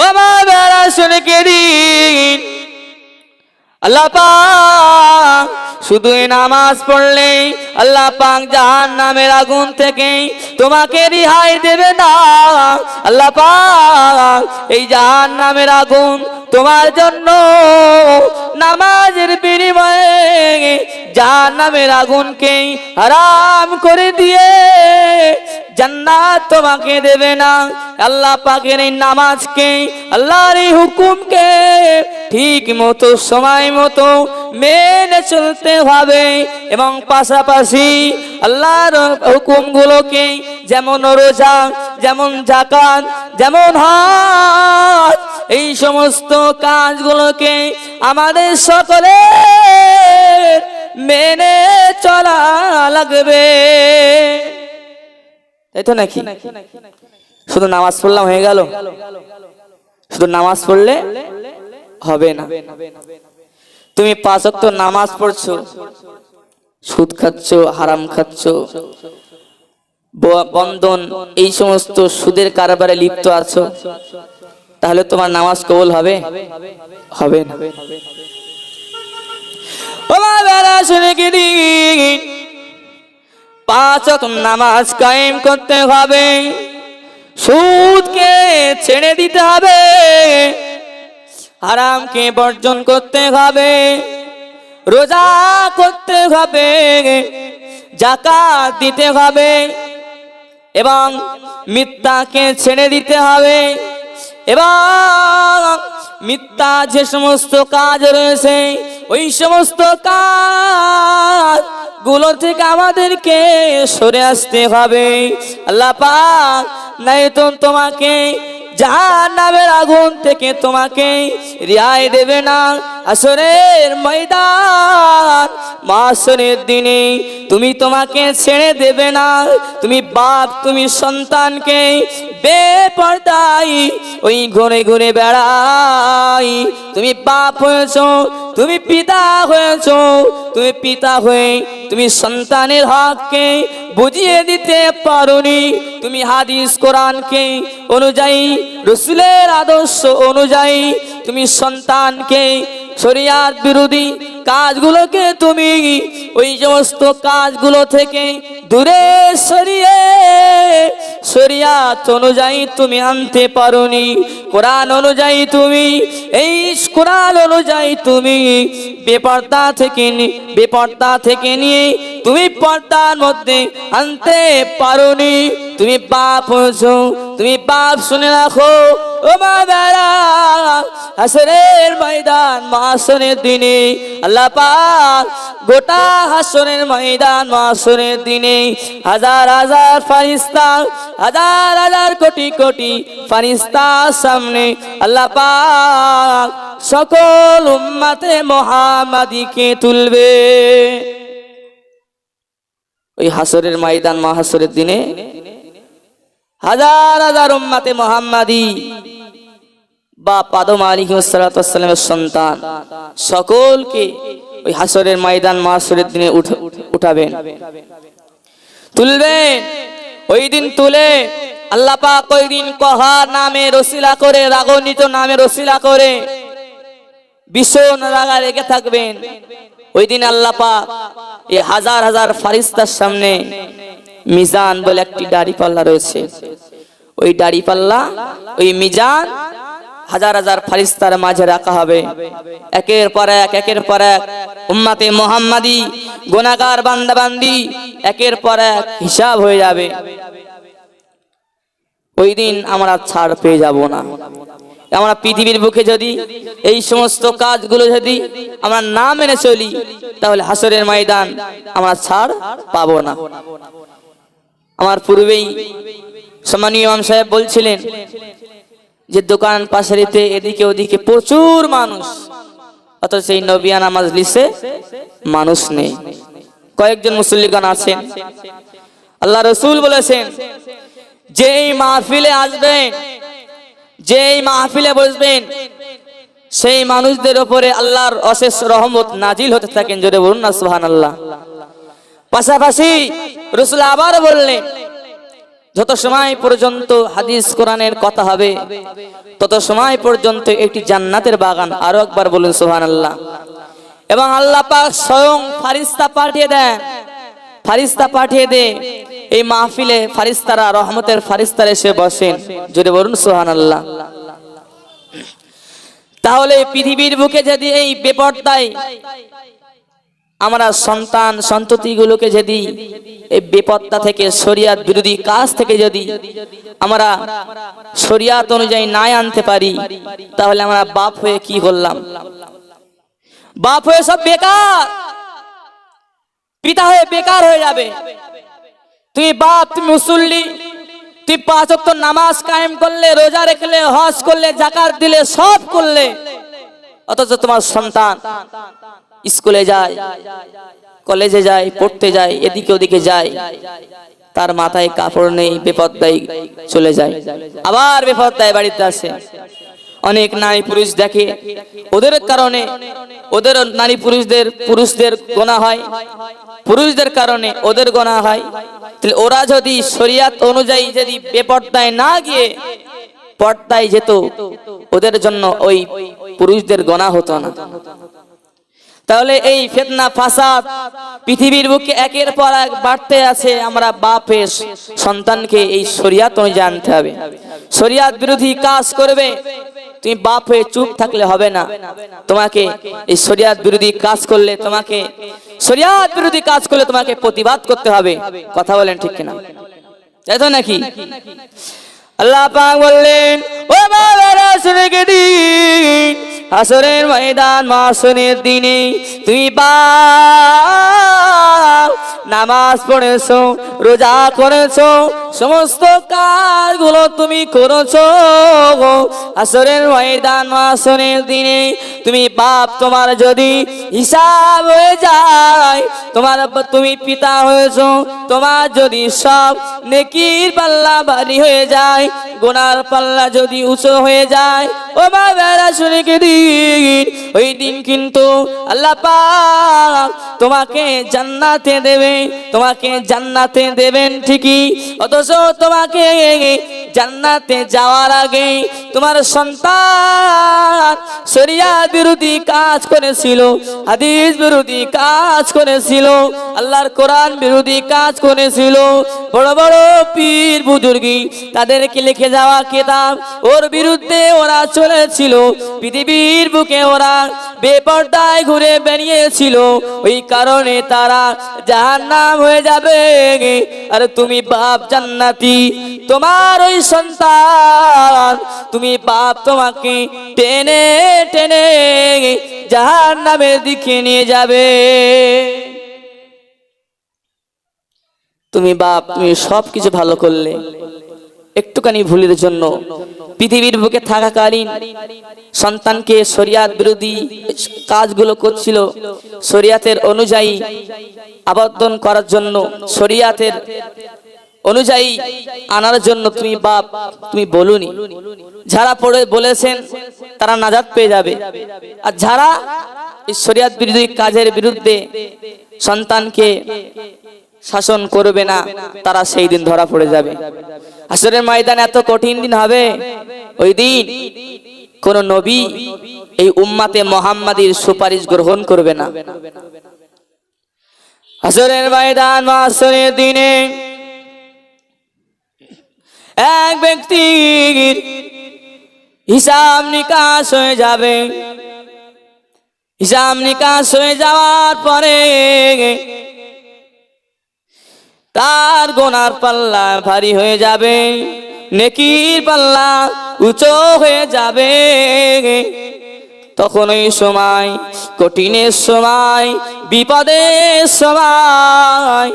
ও মা বেড়া শুনে কেদিন আল্লাহ পাক শুধু নামাজ পড়লে আল্লাহ পাক জাহান নামের আগুন থেকে তোমাকে রিহাই দেবে না। আল্লাহ পাক এই জাহান নামের আগুন তোমার জন্য নামাজের বিনিময়ে জাহান নামের আগুনকে হারাম করে দিয়ে জান্নাত তোমাকে দেবে না। আল্লাহ পাকের এই নামাজকে আল্লাহর এই হুকুমকে ঠিক মতো সময় মতো মেনে চলতে হবে এবং পাশাপাশি আল্লাহর হুকুমগুলোকে যেমন রোজা, যেমন জাকাত যেমন হাত এই সমস্ত কাজগুলোকে আমাদের সকলে মেনে চলা লাগবে। তাই তো নাকি? শুধু নামাজ পড়লাম হয়ে গেল? শুধু নামাজ পড়লে হবে না। তুমি পাঁচ ওয়াক্ত নামাজ পড়ছো, সুদ খাচ্ছ, হারাম খাচ্ছ বন্ধন, এই সমস্ত সুদের কারবারে লিপ্ত আছো, তাহলে তোমার নামাজ কবুল হবে? হবে নামাজ কায়েম করতে হবে, সুদকে ছেড়ে দিতে হবে। হারামকে বর্জন করতে হবে, রোজা করতে হবে জাকাত দিতে হবে এবং মিথ্যাকে ছেড়ে দিতে হবে এবং মিথ্যা যে সমস্ত কাজ রয়েছে, ওই সমস্ত কাজগুলো থেকে আমাদেরকে সরে আসতে হবে। আল্লাহ নাই তো তোমাকে জাহান নামের আগুন থেকে তোমাকে রেহাই দেবে না। আসরের ময়দান, মাসরের দিনে তুমি তোমাকে ছেড়ে দেবে না। তুমি বাপ, তুমি সন্তানকে বেপরদাই ওই ঘুরে ঘুরে বেড়াই। তুমি বাপ হয়েছ, তুমি পিতা হয়েছ, তুমি পিতা হয়ে তুমি সন্তানের হককে বুঝিয়ে দিতে পারোনি। তুমি হাদিস কোরআনকে অনুযায়ী, রসুলের আদর্শ অনুযায়ী তুমি সন্তানকে শরিয়াত বিরোধী কাজগুলোকে তুমি ওই সমস্ত কাজগুলো থেকে দূরে সরিয়ে শরিয়াত অনুযায়ী তুমি আনতে পারোনি, কোরআন অনুযায়ী তুমি, এই কোরআন অনুযায়ী তুমি বেপর্দা থেকে বেপর্দা থেকে নিয়ে তুমি পর্দার মধ্যে আনতে পারোনি। তুমি পাপ হয়েছো তুমি পাপ শুনে রাখো। ও হাসরের ময়দান মাসনের দিনে। আল্লাহ পাক গোটা হাসনের ময়দান মাসনের দিনে হাজার হাজার ফারিস্তা হাজার হাজার কোটি কোটি ফারিস্তার সামনে আল্লাহ পাক সকল উম্মাতে মহামাদিকে তুলবে। ওই হাসরের ময়দান, মহাসরের দিনে হাজার হাজার উম্মাতে মোহাম্মাদি বা পাদম আলী সালামের সন্তান সকলকে ওই হাসরের ময়দান, মহাসরের দিনে উঠ- উঠাবেন। তুলবেন, ওই দিন তুলে আল্লাহ পাক ওই দিন কহার নামে রসিলা করে রাগনিত নামে রসিলা করে, ভীষণ রাগা রেখে থাকবেন। ওই দিন আল্লাহ এই হাজার হাজার ফারিস্তার সামনে মিজান বলে একটি দাড়ি পাল্লা রয়েছে। ওই দাড়ি পাল্লা, ওই মিজান হাজার হাজার ফারিস্তার মাঝে রাখা হবে। একের পর এক, একের পর এক, উম্মাতে মোহাম্মদি গোনাগার বান্দাবান্দি, একের পর এক হিসাব হয়ে যাবে। ওই দিন আমরা ছাড় পেয়ে যাব না। আমরা পৃথিবীর বুকে যদি এই সমস্ত কাজগুলো যদি আমরা না মেনে চলি, তাহলে হাসরের ময়দান আমরা ছাড় পাবো না। আমার পূর্বেই সম্মানীয় ইমাম সাহেব বলছিলেন যে দোকান পাশারিতে এদিকে ওদিকে প্রচুর মানুষ, অথচ সেই নবিয়ানা মাজলিসে মানুষ নেই। কয়েকজন মুসল্লিগণ আছেন। আল্লাহ রসুল বলেছেন, যে এই মাহফিলে আসবেন যেই মাহফিলে বসবেন, সেই মানুষদের উপরে আল্লাহর অশেষ রহমত নাজিল হতে থাকেন, জোরে বলুন না সুহান আল্লাহ পাশাপাশি রসুল আবার বললেন, যত সময় পর্যন্ত হাদিস কোরআনের কথা হবে, তত সময় পর্যন্ত একটি জান্নাতের বাগান আরও একবার বলুন সোহান আল্লাহ এবং আল্লাহ স্বয়ং ফারিস্তা পাঠিয়ে দেন ফারিস্তা পাঠিয়ে দে। এই মাহফিলে ফারিস্তারা, রহমতের ফারিস্তারা এসে বসেন। যদি বলুন সোহান আল্লাহ তাহলে পৃথিবীর বুকে যদি এই বেপরদায় আমরা সন্তান, সন্ততিগুলোকে যদি এই বেপত্তা থেকে, শরিয়াত বিরোধী কাজ থেকে যদি আমরা শরিয়াত অনুযায়ী না আনতে পারি, তাহলে আমরা বাপ হয়ে কি করলাম? বাপ হয়ে সব বেকার। পিতা হয়ে বেকার হয়ে যাবে। তুই বাপ তুমি মুসল্লি, তুই পাঁচ নামাজ কায়েম করলে, রোজা রেখলে, হজ করলে, জাকাত দিলে, সব করলে, অথচ তোমার সন্তান স্কুলে যায়, কলেজে যায়, পড়তে যায়, এদিকে ওদিকে যায়, তার মাথায় কাপড় নেই বেপদ্দায় চলে যায়। আবার বেপদ্দায় বাড়িতে আসে। অনেক নারী পুরুষ দেখে। ওদের কারণে ওদের নারী পুরুষদের পুরুষদের গোনা হয়। পুরুষদের কারণে ওদের গোনা হয়। ওরা যদি শরিয়াত অনুযায়ী যদি বেপর্দায় না গিয়ে পর্দায় যেত, ওদের জন্য ওই পুরুষদের গোনা হতো না। তাহলে এই ফেতনা, ফাসাদ পৃথিবীর বুকে একের পর এক বাড়তে আছে। আমরা বাপের সন্তানকে এই শরিয়াত অনুযায়ী আনতে হবে। শরিয়াত বিরোধী কাজ করবে। তুমি বাপ হয়ে চুপ থাকলে হবে না। তোমাকে এই শরিয়াত বিরোধী কাজ করলে তোমাকে শরিয়াত বিরোধী কাজ করলে তোমাকে প্রতিবাদ করতে হবে। কথা বলেন ঠিক কিনা? তাই তো নাকি? আল্লাহ পাক বললেন, ও বাবারা শুনে দিন আসরের ময়দান মাসনের দিনে তুমি বা নামাজ পড়েছো, রোজা করেছ, সমস্ত কাজগুলো তুমি করেছ আসরের ময়দান মাসনের দিনে তুমি বাপ তোমার যদি হিসাব হয়ে যায়, তোমার তুমি পিতা হয়েছো, তোমার যদি সব নেকির পাল্লা ভারী হয়ে যায় গোনার পাল্লা যদি উঁচু হয়ে যায়, ও বেড়া শুনে দিন। ওই দিন কিন্তু আল্লাহ তোমাকে জান্নাতে দেবে, তোমাকে জান্নাতে দেবেন ঠিকই। অথচ তোমাকে জান্নাতে যাওয়ার আগে তোমার সন্তান শরিয়া বিরোধী কাজ করেছিল, হাদিস বিরোধী কাজ করেছিল, আল্লাহর কোরআন বিরোধী কাজ করেছিল। বড় বড় পীর বুজুর্গি তাদেরকে লিখে যাওয়া কেতাব। ওর বিরুদ্ধে ওরা চলেছিল। পৃথিবীর বুকে ওরা বেপর্দায় ঘুরে বেরিয়েছিল ওই কারণে তারা জাহান্নাম হয়ে যাবে। আর তুমি বাপ জান্নাতি, তোমার ওই সন্তান। তুমি বাপ তোমাকে টেনে টেনে যাহার নামের দিকে নিয়ে যাবে। তুমি বাপ, তুমি সব কিছু ভালো করলে। একটুখানি ভুলের জন্য পৃথিবীর বুকে থাকাকালীন সন্তানকে শরিয়াত বিরোধী কাজগুলো করছিল। শরিয়াতের অনুযায়ী আবদ্ধন করার জন্য, শরিয়াতের অনুযায়ী আনার জন্য তুমি বাপ, তুমি বলুনি। যারা পড়ে বলেছেন, তারা নাজাদ পেয়ে যাবে। আর যারা শরিয়াত বিরোধী কাজের বিরুদ্ধে সন্তানকে শাসন করবে না, তারা সেই দিন ধরা পড়ে যাবে। আসরের ময়দান এত কঠিন দিন হবে? ওই দিন কোন নবী এই উম্মাতে মোহাম্মদীর সুপারিশ গ্রহণ করবে না। আসরের ময়দান আসরের দিনে এক ব্যক্তির হিসাব নিকাশ হয়ে যাবে। হিসাব নিকাশ হয়ে যাওয়ার পরে তার গোনার পাল্লা ভারী হয়ে যাবে, নেকির পাল্লা উঁচু হয়ে যাবে। তখন ওই সময়, কঠিনের সময়, বিপদের সময়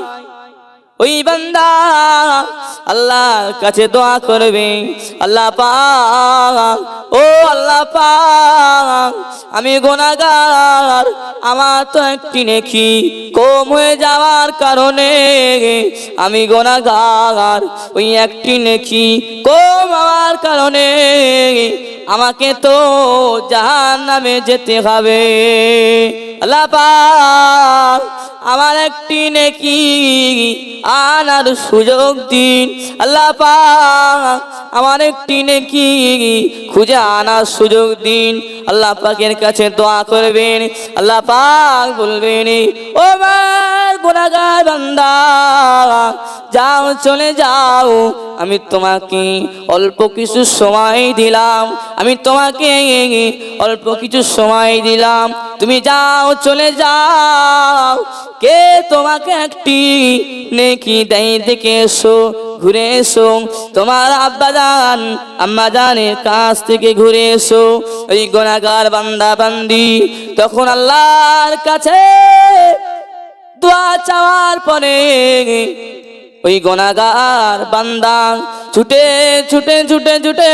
ওই বান্দা আল্লাহর কাছে দোয়া করবে। আল্লাহ পাক, ও আল্লাহ পাক, আমি গোনাগার আমার তো একটি নেকি কম হয়ে যাওয়ার কারণে আমি গোনাগার ওই একটি নেকি কম হওয়ার কারণে আমাকে তো জাহান নামে যেতে হবে। আল্লাহ পাক, আমার একটি নেকি আনার সুযোগ দিন। আল্লাহ পাক আমার একটি নেকি খুঁজে আনার সুযোগ দিন। আল্লাহ পাকের কাছে দোয়া করবেন। আল্লাহ পাক বলবেন, ও আমার গুনাহগার বান্দা। যাও, চলে যাও। আমি তোমাকে অল্প কিছু সময় দিলাম। আমি তোমাকে অল্প কিছু সময় দিলাম। তুমি যাও, চলে যাও। কে তোমাকে একটি নেকি দেয়? দেখে এসো, ঘুরে এসো। তোমার আব্বাজান, আম্মাজানের কাছ থেকে ঘুরে এসো। ওই গোনাগার বান্দা, বান্দি, তখন আল্লাহর কাছে দোয়া চাওয়ার পরে ওই গনাগার বান্দা ছুটে ছুটে ছুটে ছুটে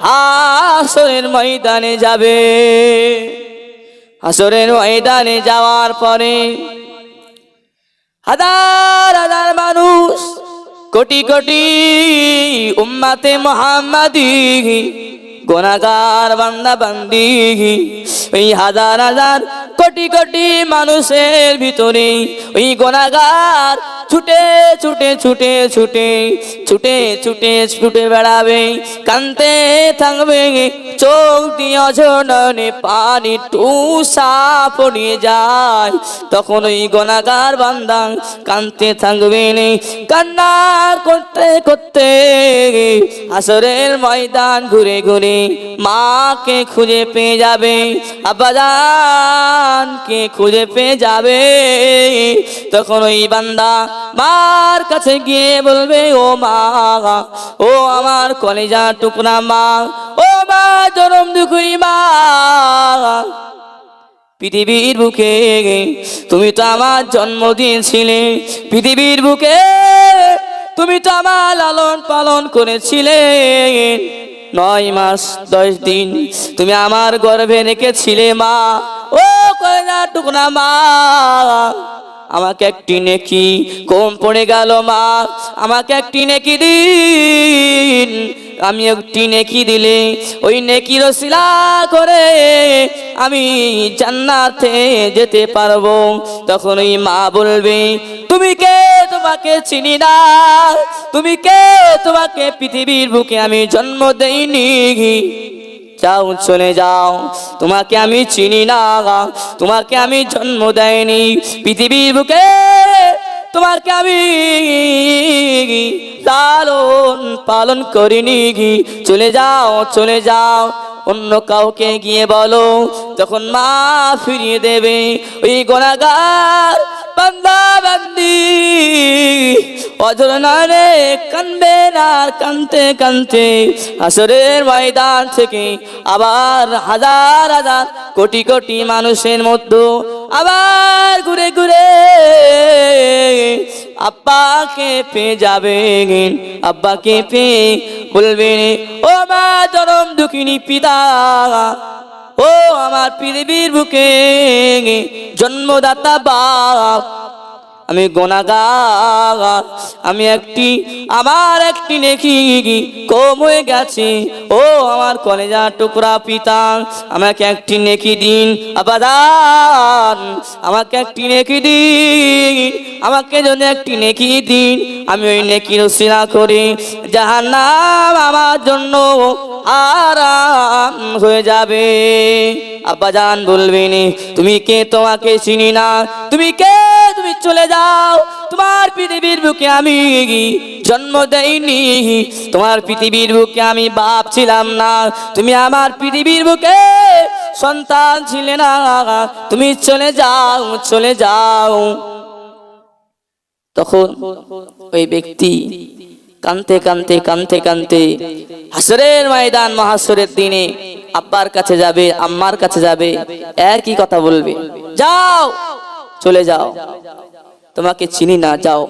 হাসরের ময়দানে যাবে। হাসরের ময়দানে যাওয়ার পরে হাজার হাজার মানুষ, কোটি কোটি উম্মাতে মোহাম্মদি গোনাগার বান্দা বান্দি। ওই হাজার হাজার কোটি কোটি মানুষের ভিতরে ওই গোনাগার ছুটে ছুটে ছুটে ছুটে ছুটে ছুটে ছুটে বেড়াবে, কানতে থাকবে। চোখ দিয়ে অঝরণে পানি টুসা পড়িয়ে যায়। তখন ওই গোনাগার বান্দা কানতে থাকবে কান্না করতে করতে আসরের ময়দান ঘুরে ঘুরে মাকে খুঁজে পেয়ে যাবে। আব্বাজানকে খুঁজে পেয়ে যাবে। তখন ওই বান্দা মার কাছে গিয়ে বলবে, ও মা, ও আমার কলেজা টুকরা মা, ও মা জনম দুঃখী মা। পৃথিবীর বুকে তুমি তো আমার জন্ম দিয়েছিলে পৃথিবীর বুকে তুমি তো আমার লালন পালন করেছিলে। নয় মাস, দশ দিন তুমি আমার গর্ভে রেখেছিলে মা। ও কয়না টুকনা মা, আমাকে একটি নেকি কম পড়ে গেল মা। আমাকে একটি নেকি দিন। আমি একটি নেকি দিলে, ওই নেকি রসিলা করে আমি জান্নাতে যেতে পারব। তখন ওই মা বলবে, তুমি কে? তোমাকে চিনি না। তুমি কে? তোমাকে পৃথিবীর বুকে আমি জন্ম দেইনি। যাও, চলে যাও। তোমাকে আমি চিনি না। তোমাকে আমি জন্ম দেয়নি পৃথিবীর বুকে তোমাকে আমি লালন পালন করিনি চলে যাও চলে যাও, অন্য কাউকে গিয়ে বলো তখন মা ফিরিয়ে দেবে ওই গোনাগার বান্দা বান্দি অজরনারে কান্দে না কানতে কানতে আসরের ময়দান থেকে আবার হাজার হাজার কোটি কোটি মানুষের মধ্যে আবার ঘুরে ঘুরে আব্বাকে পেয়ে যাবে আব্বাকে পেয়ে বলবে ও মা চরম দুঃখিনী পিতা, ও আমার পৃথিবীর বুকে জন্মদাতা বাপ আমি গোনাগার, আমি একটি আমার একটি নেকি কম হয়ে গেছে। ও আমার কলেজা টুকরা পিতা, আমাকে একটি নেকি দিন, আবাদান। আমাকে একটি নেকি দিন, আমাকে যদি একটি নেকি দিন, আমি ওই নেকি রসিনা করি। যাহার নাম আমার জন্য আরাম হয়ে যাবে। আব্বাজান বলবেন, তুমি কে? তোমাকে চিনি না। তুমি কে? তুমি চলে যাও তোমার পৃথিবীর বুকে আমি জন্ম দেইনি। তোমার পৃথিবীর বুকে আমি বাপ ছিলাম না। তুমি আমার পৃথিবীর বুকে সন্তান ছিলে না। তুমি চলে যাও চলে যাও। তখন ওই ব্যক্তি কানতে কানতে কানতে কানতে হাসরের ময়দান, মহাসরের দিনে আব্বার কাছে যাবে, আম্মার কাছে যাবে, একই কথা বলবে, যাও, চলে যাও। তোমাকে চিনি না, যাও।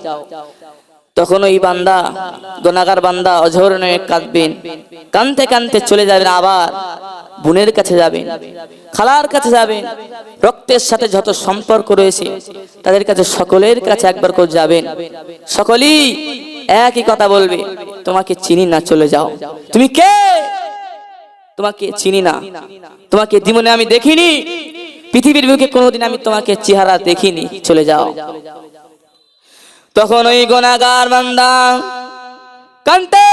তখন ওই বান্দা, গোনাগার বান্দা অঝর অঝরণে কাঁদবেন। কানতে কানতে চলে যাবেন আবার, বোনের কাছে যাবেন, খালার কাছে যাবেন। রক্তের সাথে যত সম্পর্ক রয়েছে, তাদের কাছে সকলের কাছে একবার করে যাবেন। সকলেই একই কথা বলবে, তোমাকে চিনি না, চলে যাও। তুমি কে? তোমাকে চিনি না। তোমাকে জীবনে আমি দেখিনি। পৃথিবীর বুকে কোনোদিন আমি তোমাকে চেহারা দেখিনি। চলে যাও। তখন ওই গোনাগার বান্দা কান্তে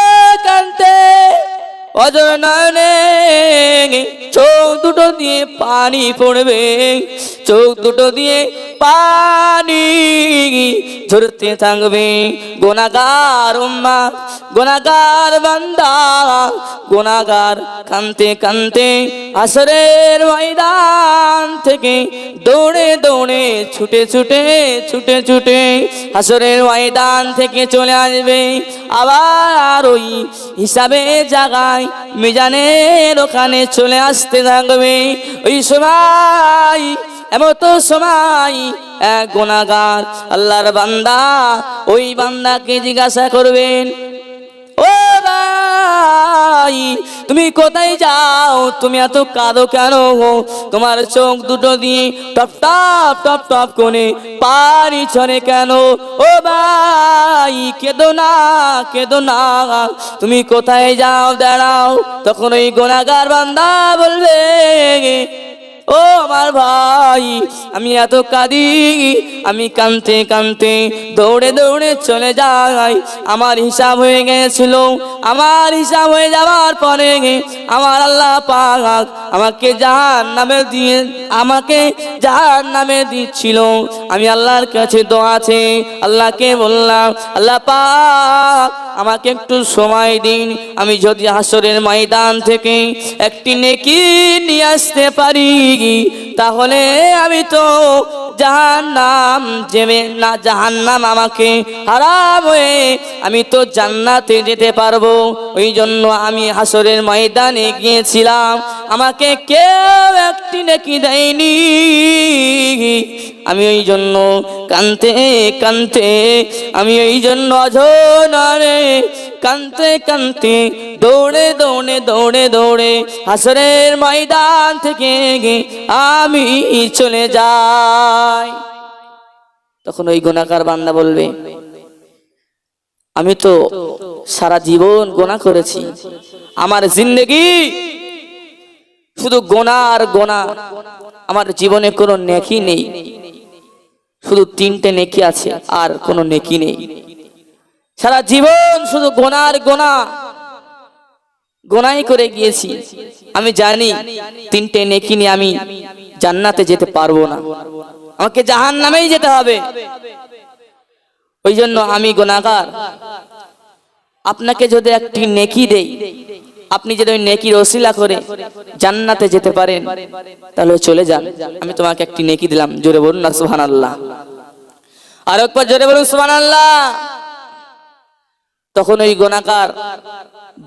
কান্তে অজর নয়নে চোখ দুটো দিয়ে পানি পড়বে, চোখ দুটো দিয়ে পানি। ঝরতে থাকবে গোনাগার উম্মা গোনাগার বান্দা গোনাগার কানতে কানতে আসরের ময়দান থেকে দৌড়ে দৌড়ে, ছুটে ছুটে ছুটে ছুটে আসরের ময়দান থেকে চলে আসবে। আবার ওই হিসাবে জাগায়, মিজানের ওখানে চলে আসতে থাকবে। ওই সময় এমন তো সময় এক গুণাগার। আল্লাহর বান্দা, ওই বান্দাকে জিজ্ঞাসা করবেন, ও ভাই, তুমি কোথায় যাও? তুমি এত কাঁদো কেন তোমার চোখ দুটো দিয়ে টপ টপ টপ টপ করে পানি ছড়ে কেন? ও ভাই, কেঁদো না কেঁদো না। তুমি কোথায় যাও? দাঁড়াও। তখন ওই গোনাগার বান্দা বলবে ও আমার ভাই, আমি এত কাঁদি, আমি কানতে কানতে দৌড়ে দৌড়ে চলে যাই। আমার হিসাব হয়ে গেছিল, আমার হিসাব হয়ে যাওয়ার পরে আমার আল্লাহ পাক আমাকে জাহান নামে দিয়ে, আমাকে জাহান নামে দিচ্ছিল। আমি আল্লাহর কাছে দোয়াছে আল্লাহকে বললাম, আল্লাহ পাক আমাকে একটু সময় দিন। আমি যদি হাসরের ময়দান থেকে একটি নেকি নিয়ে আসতে পারি, তাহলে আমি তো জাহান্নাম যেবে না জাহান্নাম আমাকে হারাম হয়ে আমি তো জান্নাতে যেতে পারব। ওই জন্য আমি হাসরের ময়দানে গিয়েছিলাম। আমাকে কেউ একটি নেকি দেয়নি। আমি ওই জন্য কানতে কানতে আমি ওই জন্য অঝরে কানতে কানতে দৌড়ে দৌড়ে দৌড়ে দৌড়ে হাসরের ময়দান থেকে আমি চলে যাই। তখন ওই গোনাকার বান্দা বলবে, আমি তো সারা জীবন গোনা করেছি। আমার জিন্দগি শুধু গোনা আর গোনা আমার জীবনে কোনো নেকি নেই। শুধু তিনটে নেকি আছে আর কোনো নেকি নেই। সারা জীবন শুধু গোনার গোনা গোনাই করে গিয়েছি। আমি জানি তিনটে নেকি নিয়ে আমি জান্নাতে যেতে পারব না। আমাকে জাহান নামেই যেতে হবে। ওই জন্য আমি গোনাগার। আপনাকে যদি একটি নেকি দেই, আপনি যদি ওই নেকির ওসিলা করে জান্নাতে যেতে পারেন, তাহলে চলে যান। আমি তোমাকে একটি নেকি দিলাম। জোরে বলুন না সুহান আল্লাহ আর একবার জোরে বলুন সুহান আল্লাহ তখন ওই গোনাকার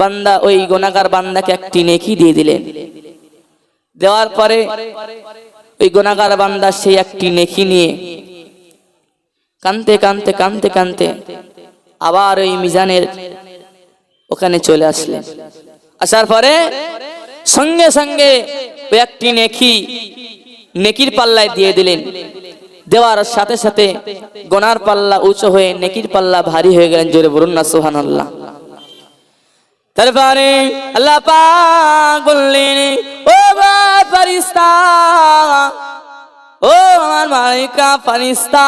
বান্দা, ওই গোনাকার বান্দাকে একটি নেকি দিয়ে দিলেন। দেওয়ার পরে ওই গোনাকার বান্দা সেই একটি নেকি নিয়ে কানতে কানতে কানতে কানতে আবার ওই মিজানের ওখানে চলে আসলেন। আসার পরে সঙ্গে সঙ্গে ওই একটি নেকি, নেকির পাল্লায় দিয়ে দিলেন। দেওয়ার সাথে সাথে গোনার পাল্লা উঁচু হয়ে নেকির পাল্লা ভারী হয়ে গেলেন, জোরে বলুন না সোহান আল্লাহ তারপরে আল্লাহ বললেন, ও ফারিস্তা ও আমার মালিকা ফারিস্তা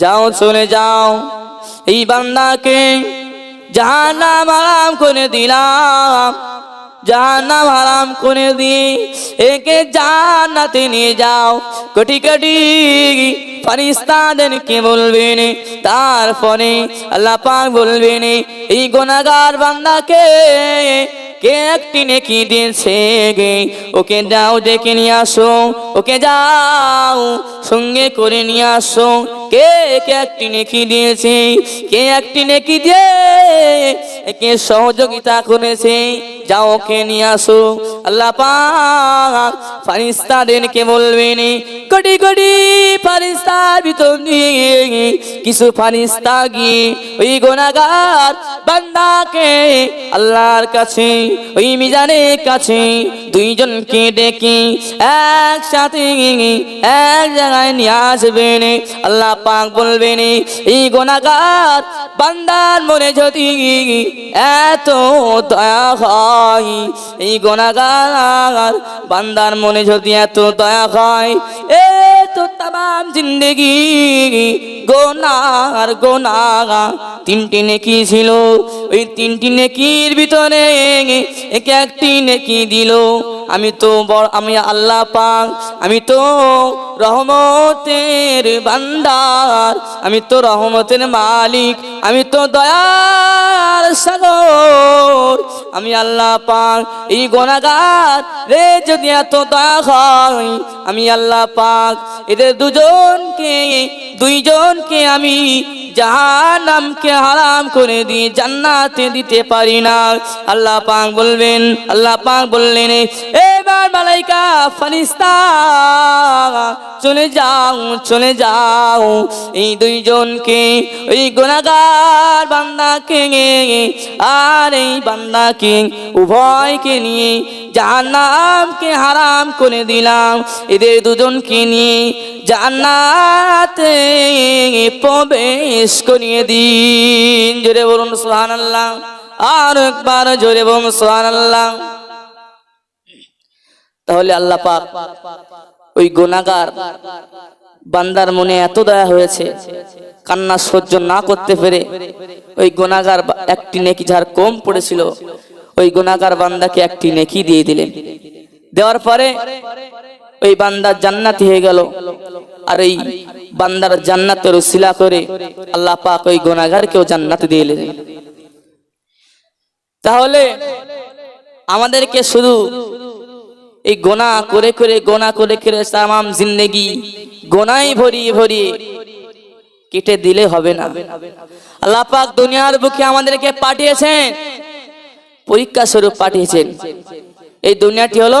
যাও, চলে যাও। এই বান্দাকে জাহান্নাম আরাম করে দিলাম। জাহান্নাম হারাম করে দিয়ে একে জান্নাতে নিয়ে যাও। কোটি কোটি ফারিস্তাদেরকে বলবেন তারপরে আল্লাহ পাক বলবেন এই গোনাগার বান্দাকে কে একটি নেকি দিয়েছে গে। ওকে যাও ডেকে নিয়ে আসো, ওকে যাও সঙ্গে করে নিয়ে আসো। কে কে একটি নেকি দিয়েছে? কে একটি নেকি দিয়ে একে সহযোগিতা করেছে? যাও ওকে নিয়ে আসো। আল্লাহ পাক ফারিস্তাদেরকে বলবেন কোটি কোটি ফারিস্তার ভিতর দিয়ে কিছু ফারিস্তা গিয়ে ওই গোনাগার বান্দাকে আল্লাহর কাছে ওই মিজানের কাছে দুইজনকে ডেকে একসাথে এক জায়গায় নিয়ে আসবেন। আল্লাহ পাক বলবেন, এই গোনাগার বান্দার মনে যদি এত দয়া হয়, এই গোনাগার বান্দার মনে যদি এত দয়া হয়, এ তো তাম জিন্দগি, গোনার গোনা। তিনটি নেকি ছিল, ওই তিনটি নেকির ভিতরে একে একটি নেকি দিল। আমি তো আমি আল্লাহ পাক, আমি তো রহমতের বান্দার, আমি তো রহমতের মালিক, আমি তো দয়ার সাগর। আমি আল্লাহ পাক, এই গোনাগার রে যদি এত দয়া হয়, আমি আল্লাহ পাক এদের দুজনকে, দুইজনকে আমি জাহান্নামকে হারাম করে দিয়ে জান্নাতে দিতে পারি না। আল্লাহ পাক বলবেন, আল্লাহ পাক বললেন, এবার মালাইকা ফারিস্তা, চলে যাও চলে যাও। এই দুইজনকে ওই গুণাগার বান্দাকে আর এই বান্দাকে উভয়কে নিয়ে জাহান্নামকে হারাম করে দিলাম। এদের দুজনকে নিয়ে জান্নাতে প্রবেশ করিয়ে দিন। জোরে বলুন, সুবহানাল্লাহ। আর একবার জোরে বলুন, সুবহানাল্লাহ। তাহলে আল্লাহ পাক ওই গুনাহগার বান্দার মনে এত দয়া হয়েছে, কান্না সহ্য না করতে পেরে ওই গোনাগার একটি নেকি যার কম পড়েছিল, ওই গোনাগার বান্দাকে একটি নেকি দিয়ে দিলেন। দেওয়ার পরে ওই বান্দার জান্নাতি হয়ে গেল। আর এই বান্দার জান্নাতের উসিলা করে আল্লাহ পাক ওই গুনাহগারকেও জান্নাত দিয়ে দিলেন। তাহলে আমাদেরকে শুধু এই গোনা করে করে গোনা করে করে তামাম জিন্দেগি গোনাই ভরিয়ে ভরিয়ে কেটে দিলে হবে না। আল্লাহ পাক দুনিয়ার বুকে আমাদেরকে পাঠিয়েছেন। পরীক্ষা স্বরূপ পাঠিয়েছেন। এই দুনিয়াটি হলো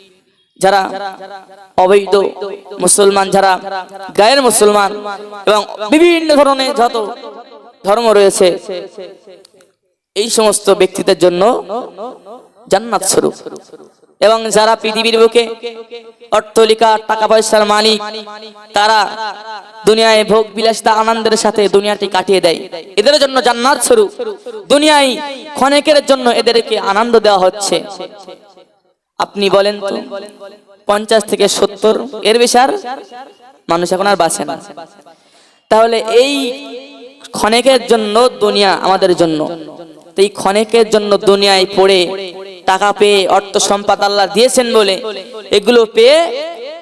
যারা অবৈধ মুসলমান, যারা গায়ের মুসলমান এবং বিভিন্ন ধরনের যত ধর্ম রয়েছে, এই সমস্ত ব্যক্তিদের জন্য জান্নাত স্বরূপ। এবং যারা পৃথিবীর বুকে অট্টলিকা টাকা পয়সার মালিক, তারা দুনিয়ায় ভোগ বিলাসিতা, আনন্দের সাথে দুনিয়াটি কাটিয়ে দেয়। এদের জন্য জান্নাত স্বরূপ। দুনিয়ায় ক্ষণেকের জন্য এদেরকে আনন্দ দেওয়া হচ্ছে। আপনি বলেন পঞ্চাশ থেকে সত্তর, এর বেশি আর মানুষ এখন আর বাঁচে না। তাহলে এই ক্ষণেকের জন্য দুনিয়া আমাদের জন্য। এই ক্ষণেকের জন্য দুনিয়ায় পড়ে টাকা পেয়ে অর্থ সম্পদ আল্লাহ দিয়েছেন বলে এগুলো পেয়ে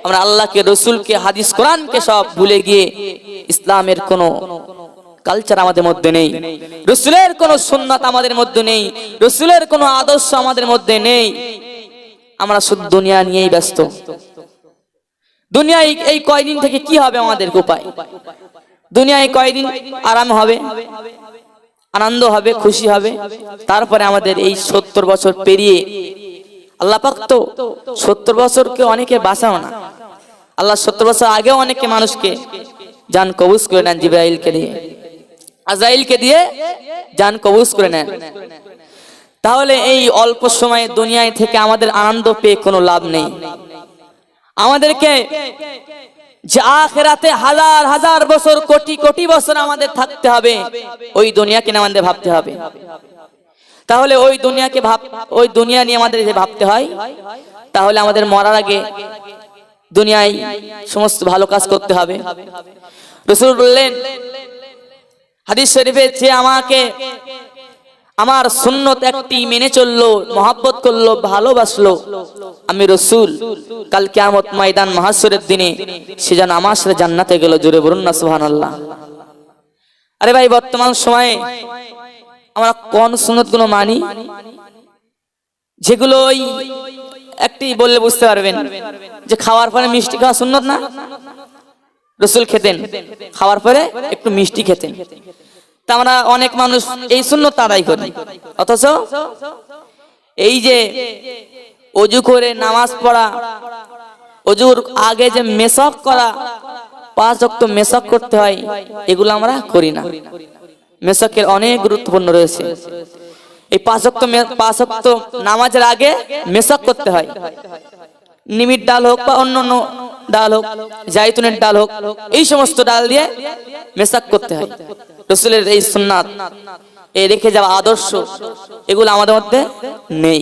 আমরা আল্লাহকে, রসুলকে, হাদিস কোরআনকে সব ভুলে গিয়ে ইসলামের কোনো কালচার আমাদের মধ্যে নেই। রসুলের কোনো সুন্নাত আমাদের মধ্যে নেই। রসুলের কোনো আদর্শ আমাদের মধ্যে নেই। আমরা শুধু দুনিয়া নিয়েই ব্যস্ত। দুনিয়ায় এই কয়দিন থেকে কি হবে আমাদের উপায় দুনিয়ায় কয়দিন আরাম হবে, আনন্দ হবে, খুশি হবে, তারপরে আমাদের এই সত্তর বছর পেরিয়ে আল্লাহ পাক তো সত্তর বছরকে অনেকে বাঁচাও না। আল্লাহ সত্তর বছর আগেও অনেকে মানুষকে যান কবুজ করে নেন জিব্রাইলকে দিয়ে। আজাইলকে দিয়ে যান কবুজ করে নেন। তাহলে এই অল্প সময়ে দুনিয়ায় থেকে আমাদের আনন্দ পেয়ে কোনো লাভ নেই। আমাদেরকে যে আখেরাতে হাজার হাজার বছর, কোটি কোটি বছর আমাদের থাকতে হবে, ওই দুনিয়াকে নিয়ে আমাদের ভাবতে হবে। তাহলে ওই দুনিয়াকে ভাব, ওই দুনিয়া নিয়ে আমাদের যে ভাবতে হয়, তাহলে আমাদের মরার আগে দুনিয়ায় সমস্ত ভালো কাজ করতে হবে। রসুল বললেন, হাদিস শরীফে যে আমাকে আমার সুন্নত একটি মেনে চলল, মহাব্বত করল, ভালোবাসলো। আমি রসুল, কাল কেয়ামত ময়দান মহাসুরের দিনে সে যেন আমার সাথে জান্নাতে গেল, জোরে বলুন না সুহান আল্লাহ আরে ভাই, বর্তমান সময়ে আমরা কোন সুন্নতগুলো মানি? যেগুলো ওই একটি বললে বুঝতে পারবেন যে খাওয়ার পরে মিষ্টি খাওয়া সুন্নত না? রসুল খেতেন, খাওয়ার পরে একটু মিষ্টি খেতেন। তা আমরা অনেক মানুষ এই শূন্য তারাই করি। অথচ এই যে অজু করে নামাজ পড়া, অজুর আগে যে মেশক করা, পাঁচ অক্ট মেশক করতে হয়, এগুলো আমরা করি না। মেশকের অনেক গুরুত্বপূর্ণ রয়েছে। এই পাঁচ অক্ট পাঁচ অক্ট নামাজের আগে মেশক করতে হয়। নিমির ডাল হোক বা অন্য অন্য ডাল হোক, জাইতুনের ডাল হোক, এই সমস্ত ডাল দিয়ে মেশাক করতে হয়। রসুলের এই সুন্নাত এই রেখে যাওয়া আদর্শ, এগুলো আমাদের মধ্যে নেই।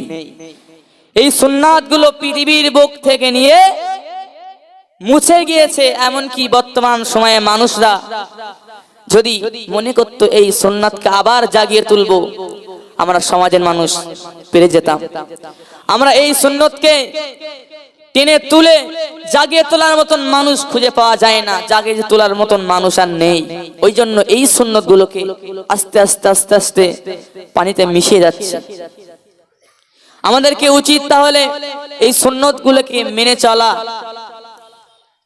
এই সুন্নাতগুলো পৃথিবীর বুক থেকে নিয়ে মুছে গিয়েছে, এমনকি বর্তমান সময়ে মানুষরা যদি মনে করতো এই সুন্নাতকে আবার জাগিয়ে তুলবো, আমরা সমাজের মানুষ পেরে যেতাম। আমরা এই সুন্নতকে টেনে তুলে জাগিয়ে তোলার মতন মানুষ খুঁজে পাওয়া যায় না। জাগিয়ে তোলার মতন মানুষ আর নেই। ওই জন্য এই সুন্নত গুলোকে আস্তে আস্তে আস্তে আস্তে পানিতে মিশিয়ে যাচ্ছে। আমাদেরকে উচিত তাহলে এই সুন্নত গুলোকে মেনে চলা।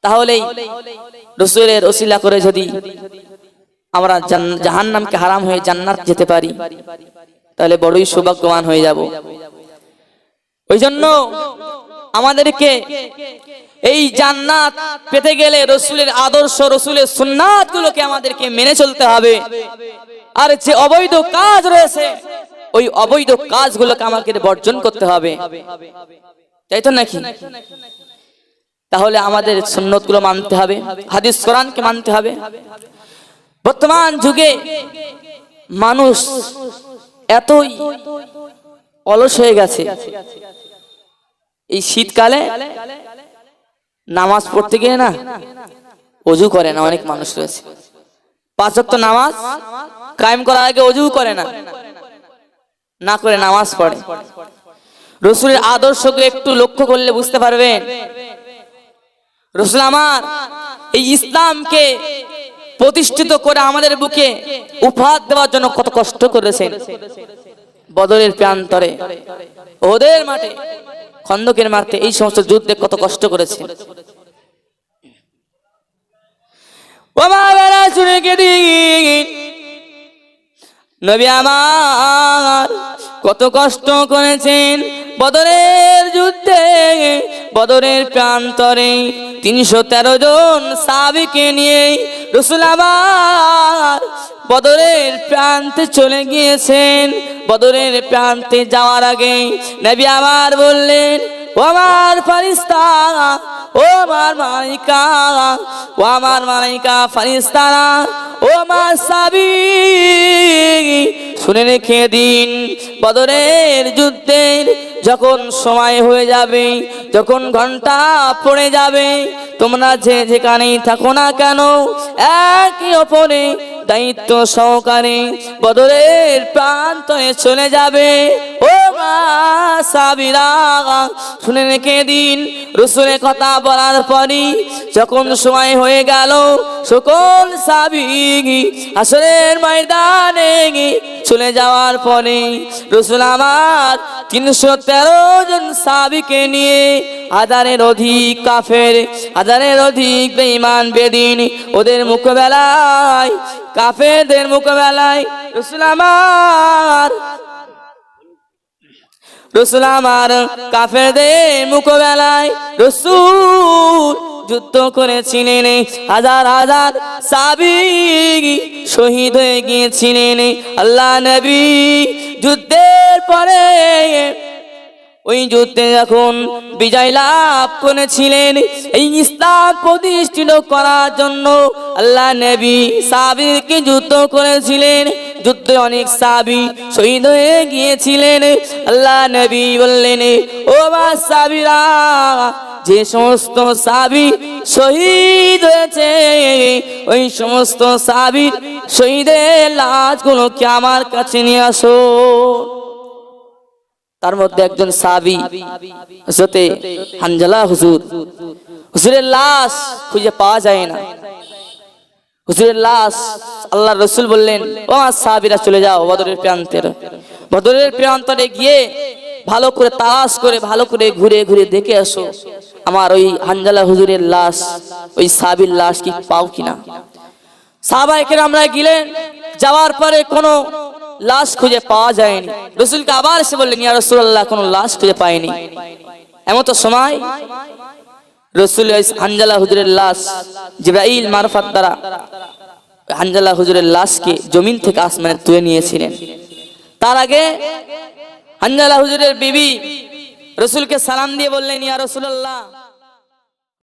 তাহলেই রসুলের ওসিলা করে যদি আমরা জাহান নামকে হারাম হয়ে জান্নাত যেতে পারি, তাহলে বড়ই সৌভাগ্যবান হয়ে যাব। ওই জন্য আমাদেরকে এই জান্নাত পেতে গেলে রসুলের আদর্শ, রসুলের সুন্নাত গুলোকে আমাদেরকে মেনে চলতে হবে। আর যে অবৈধ কাজ রয়েছে, ওই অবৈধ কাজগুলোকে আমাকে বর্জন করতে হবে। তাই তো নাকি? তাহলে আমাদের সুন্নতগুলো মানতে হবে, হাদিস কোরআনকে মানতে হবে। বর্তমান যুগে মানুষ এতই অলস হয়ে গেছে। এই শীতকালে নামাজ পড়তে গিয়ে না অজু করে না, অনেক মানুষ রয়েছে। পাঁচ ওয়াক্ত নামাজ কায়েম করার আগে অজু করে না না করে নামাজ পড়ে। রসুলের আদর্শকে একটু লক্ষ্য করলে বুঝতে পারবেন, রসুল আমার এই ইসলামকে প্রতিষ্ঠিত করে আমাদের বুকে উপহার দেওয়ার জন্য কত কষ্ট করেছেন। বদরের প্রান্তরে। ওদের মাঠে খন্দকের মাঠে এই সমস্ত যুদ্ধে কত কষ্ট করেছে। কত কষ্ট করেছেন বদরের যুদ্ধে, বদরের প্রান্তরে। তিনশো তেরো জন সাবিকে নিয়ে রসুল আবার বদরের প্রান্তে চলে গিয়েছেন। বদরের প্রান্তে যাওয়ার আগে নবী আবার বললেন, ও আমার ফারিস্তা ও আমার মালিকা ও আমার মালিকা ফারিস্তারা ও আমার সাবি শুনে রেখে দিন, বদরের যুদ্ধের যখন সময় হয়ে যাবে, যখন ঘণ্টা পড়ে যাবে তোমরা যে যেখানেই থাকো না কেন, একই অপরে দায়িত্ব সহকারে বদরের প্রান্তরে চলে যাবে। ও শুনে রেখে দিন, রসুলের কথা বলার পরই যখন সময় হয়ে গেল, সকল সাবি আসরের ময়দানে চলে যাওয়ার পরে রসুল আমার তিনশো তেরো জন সাবিকে নিয়ে হাজারের অধিক কাফের হাজারের অধিক বেঈমান বেদিন ওদের মোকাবেলায় কাফেরদের মোকাবেলায় রসুল আমার রসুল আমার কাফেরদের মুখবেলায় রসুল যুদ্ধ করেছিলেন। হাজার হাজার সাবি শহীদ হয়ে গিয়েছিলেন। আল্লাহ নবী যুদ্ধের পরে ওই যুদ্ধে যখন বিজয় লাভ করেছিলেন, এই ইসলাম প্রতিষ্ঠিত করার জন্য আল্লাহ নবী সাবিরকে যুদ্ধ করেছিলেন। যুদ্ধে অনেক সাবি শহীদ হয়ে গিয়েছিলেন। আল্লাহ নবী বললেন, ও বা সাবিরা যে সমস্ত সাবি শহীদ হয়েছে, ওই সমস্ত সাবির শহীদের লাশগুলোকে আমার কাছে নিয়ে আসো? তার মধ্যে একজন সাবি হানজালা হুজুর, হুজুরের লাশ খুঁজে পাওয়া যায় না। হুজুরের লাশ আল্লাহ রসুল বললেন, ও সাবিরা চলে যাও বদরের প্রান্তের। বদরের প্রান্তরে গিয়ে ভালো করে তাস করে, ভালো করে ঘুরে ঘুরে দেখে আসো, আমার ওই হানজালা হুজুরের লাশ, ওই সাবির লাশ কি পাও কিনা? সাহবাইকে আমরা গেলেন, যাওয়ার পরে কোনো লাশ খুঁজে পাওয়া যায়নি। রসুলকে আবার এসে বললেন, ইয়া রসুল্লাহ কোনো লাশ খুঁজে পায়নি এমন তো সময় রসুল হানজালা হুজুরের লাশ, জিব্রাইল মারফাত দ্বারা হানজালা হুজুরের লাশকে জমিন থেকে আসমানে তুলে নিয়েছিলেন। তার আগে হানজালা হুজুরের বিবি রসুলকে সালাম দিয়ে বললেন, ইয়া রসুল্লাহ